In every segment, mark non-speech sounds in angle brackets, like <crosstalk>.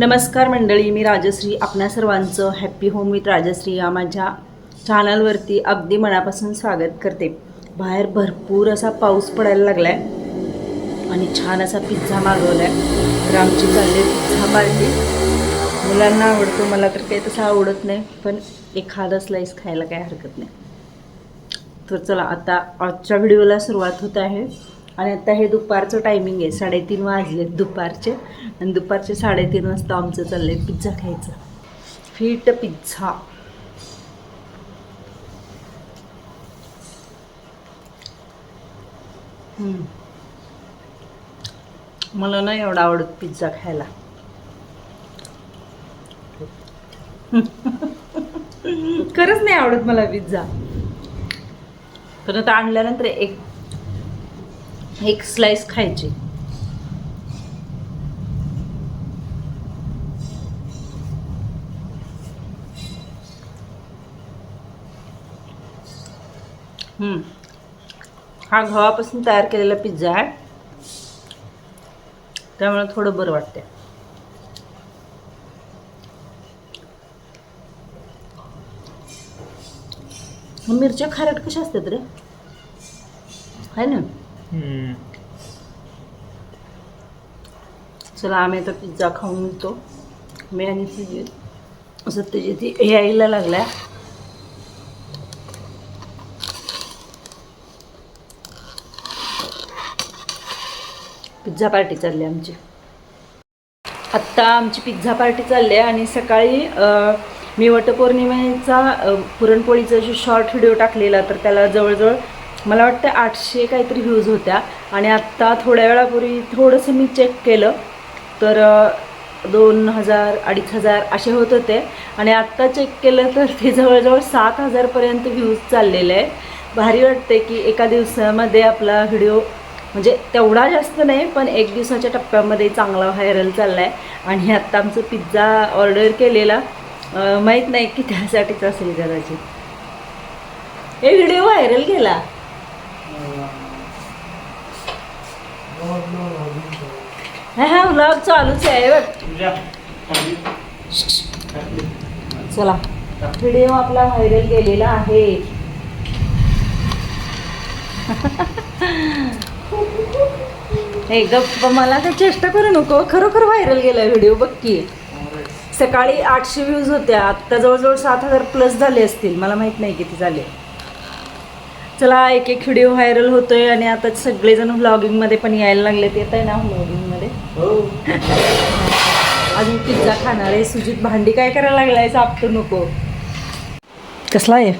नमस्कार मंडळी मी राजश्री. आपणा सर्वांचं हॅप्पी होम विथ राजश्री या माझ्या चॅनलवरती अगदी मनापासून स्वागत करते. बाहेर भरपूर असा पाऊस पडायला लागला आहे आणि छान असा पिझ्झा मागवला आहे तर आमची चालली पिझ्झा पार्टी मुलांना आवडतो मला तर काही तसं आवडत नाही पण एखादा स्लाईस खायला काही हरकत नाही. तर चला आता आजच्या व्हिडिओला सुरुवात होत आहे. आणि आता हे दुपारचं टायमिंग आहे साडेतीन वाजले दुपारचे. आणि दुपारचे साडेतीन वाजता आमचं चाललंय पिझ्झा खायचं. फिट पिझ्झा मला नाही एवढा आवडत पिझ्झा खायला. <laughs> खरंच नाही आवडत मला पिझ्झा पण आता आणल्यानंतर एक एक स्लाइस खायची. हा गव्हापासून तयार केलेला पिझ्झा आहे. त्यामुळे थोडं बरं वाटते मिरच्या खारट कशा असतात रे? आहे ना? चला आम्ही आता पिझ्झा खाऊन येतो. मी आणि तिची ती यायला लागल्या. पिझ्झा पार्टी चालली आमची. आत्ता आमची पिझ्झा पार्टी चालली आहे आणि सकाळी मी वटपौर्णिमेचा पुरणपोळीचा जो शॉर्ट व्हिडिओ टाकलेला तर त्याला जवळजवळ मला वाटतं आठशे काहीतरी व्ह्यूज होत्या. आणि आत्ता थोड्या वेळापूर्वी थोडंसं मी चेक केलं तर दोन हजार अडीच हजार असे होत होते. आणि आत्ता चेक केलं तर ते जवळजवळ सात हजारपर्यंत व्ह्यूज चाललेले आहे भारी वाटते की एका दिवसामध्ये आपला व्हिडिओ म्हणजे तेवढा जास्त नाही पण एक दिवसाच्या टप्प्यामध्ये चांगला व्हायरल चालला आहे आणि आत्ता आमचं पिझ्झा ऑर्डर केलेला माहीत नाही की त्यासाठीच असेल कदाचित. हे व्हिडिओ व्हायरल केला हा व्लॉग चालूच आहे बघ. चला. व्हिडिओ आपला व्हायरल गेलेला आहे. हे गप्प मला तर चेष्टा करू नको. खरोखर व्हायरल गेला व्हिडिओ बघ की. सकाळी आठशे व्ह्यूज होत्या. आत्ता जवळजवळ सात हजार प्लस झाले असतील. मला माहीत नाही किती झाले. चला एक एक व्हिडिओ व्हायरल होतोय आणि आता सगळेजण व्लॉगिंगमध्ये पण यायला लागलेत. येत आहे ना व्लॉगिंगमध्ये <laughs> अजून पिझ्झा खाणार आहे. सुजित भांडी काय करायला लागलाय चापतो नको. कसला आहे?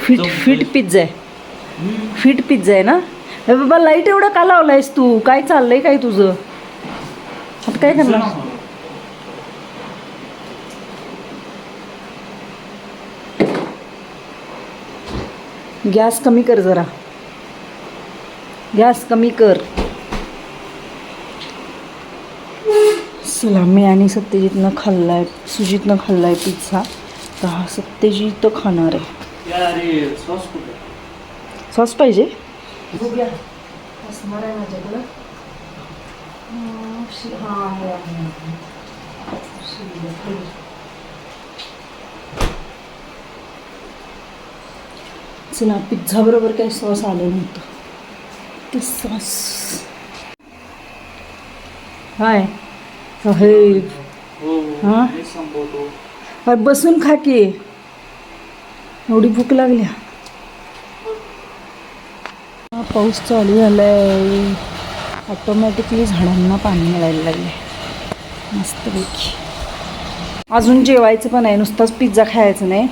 फिट फिट पिझ्झा आहे. फिट पिझ्झा आहे ना? बाबा लाइट एवढा का लावलायस तू? काय चाललंय काय तुझं? आता काय करणार? गॅस कमी कर जरा. गॅस कमी कर. सलामी आणि सत्यजितनं खाल्लाय सुजितनं खाल्लाय पिझ्झा तर हा सत्यजित खाणार आहे. सॉस पाहिजे? आहे हां, आहे, आहे, आहे. शिल्लक आहे. चला पिझ्झाबरोबर काही सॉस आलं नव्हतं. ते सॉस. हाय. साहेब हां? बसून खा की. एवढी भूक लागली. हा, पाऊस चालू झालाय. ऑटोमॅटिकली झाडांना पाणी मिळायला लागले. मस्तपैकी. अजून जेवायचं पण आहे. नुसताच पिझ्झा खायचं नाही.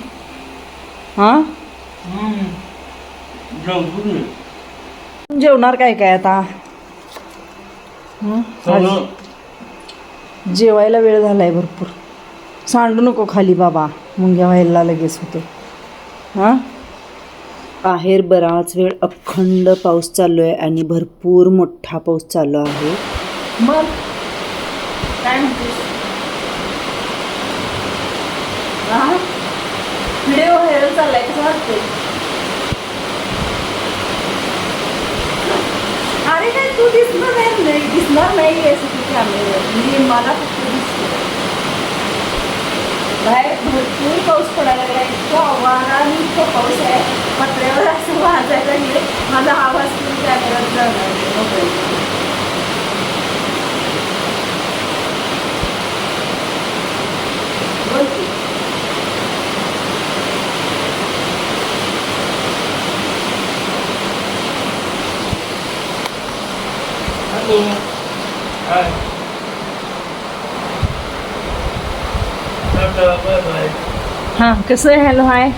हां? जेवणार काय काय आता? जेवायला वेळ झालाय भरपूर. सांडू नको खाली बाबा. मुंग्या व्हायला लगेच होते हां? बाहेर बराच वेळ अखंड पाऊस चालू आहे आणि भरपूर मोठा पाऊस चालू आहे. मग? काय म्हणतेस व्हिडिओ व्हायरल चाललाय कसं वाटतंय अरे काय तू दिसणार नाही दिसणार नाही कॅमेरे मी मला फक्त दिसतो बाहेर भरपूर पाऊस पडायला लागला इतका वारा आणि इतका पाऊस आहे. पत्र्यावर असं वाजायला गेले माझा आवाज पण कॅमेरात जाणार मोबाईल हां कसं आहे? हॅलो हाय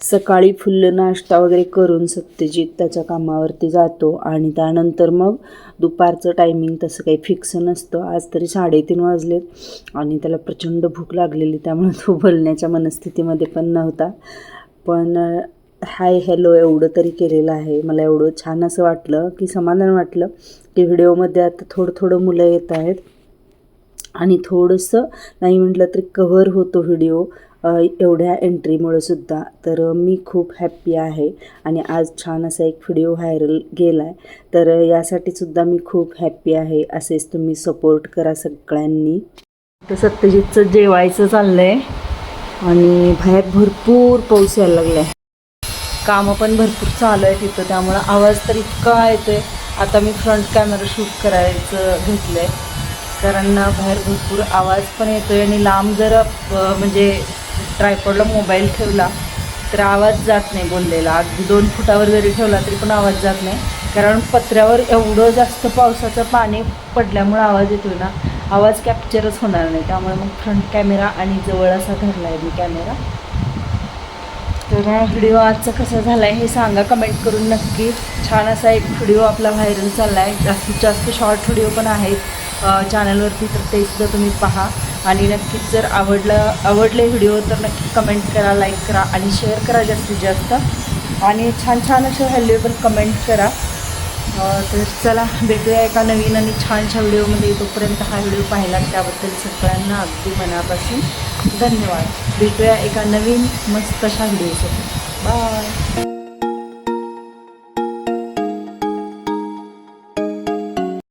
सकाळी फुल्ल नाश्ता वगैरे करून सत्यजित त्याच्या कामावरती जातो आणि त्यानंतर मग दुपारचं टायमिंग तसं काही फिक्स नसतं. आज तरी साडेतीन वाजलेत आणि त्याला प्रचंड भूक लागलेली त्यामुळे तो बोलण्याच्या मनस्थितीमध्ये पण नव्हता. पण हाय हॅलो एवढं तरी केलेलं आहे. मला एवढं छान असं वाटलं की समाधान वाटलं की व्हिडिओमध्ये आता थोडं थोडं मुलं येत आहेत. आणि थोडंसं नाही म्हटलं तरी कव्हर होतो व्हिडिओ एवढ्या एंट्रीमुळे सुद्धा. तर मी खूप हॅप्पी आहे आणि आज छान असा एक व्हिडिओ व्हायरल गेला आहे तर यासाठी सुद्धा मी खूप हॅप्पी आहे असेच तुम्ही सपोर्ट करा सगळ्यांनी. तर सत्यजितचं जेवायचं चाललं आहे आणि बाहेर भरपूर पाऊस यायला लागला आहे कामं पण भरपूर चालू आहे तिथं त्यामुळं आवाज तर इतका आहे आता मी फ्रंट कॅमेरा शूट करायचं घेतलं आहे कारण बाहेर भरपूर आवाज पण येतो आहे आणि लांब जर म्हणजे ट्रायपॉडला मोबाईल ठेवला तर आवाज जात नाही बोललेला. अगदी दोन फुटावर जरी ठेवला तरी पण आवाज जात नाही. कारण पत्र्यावर एवढं जास्त पावसाचं पाणी पडल्यामुळं आवाज येतो ना. आवाज कॅप्चरच होणार नाही. त्यामुळे मग फ्रंट कॅमेरा आणि जवळ असा धरला आहे मी कॅमेरा तर हा व्हिडिओ आजचा कसा झाला आहे हे सांगा. कमेंट करून नक्की. छान असा एक व्हिडिओ आपला व्हायरल चालला आहे जास्तीत जास्त शॉर्ट व्हिडिओ पण आहेत. चॅनलवरती तर ते सुद्धा तुम्ही पहा. आणि नक्कीच जर आवडलं आवडले व्हिडिओ तर नक्की कमेंट करा लाईक करा आणि शेअर करा जास्तीत जास्त. आणि छान छान असे व्हॅल्युएबल कमेंट करा. तर चला भेटूया एका नवीन आणि छानशा व्हिडिओमध्ये तोपर्यंत हा व्हिडिओ पाहिला त्याबद्दल सगळ्यांना अगदी मनापासून धन्यवाद. भेटूया एका नवीन मस्त अशा व्हिडिओसाठी बाय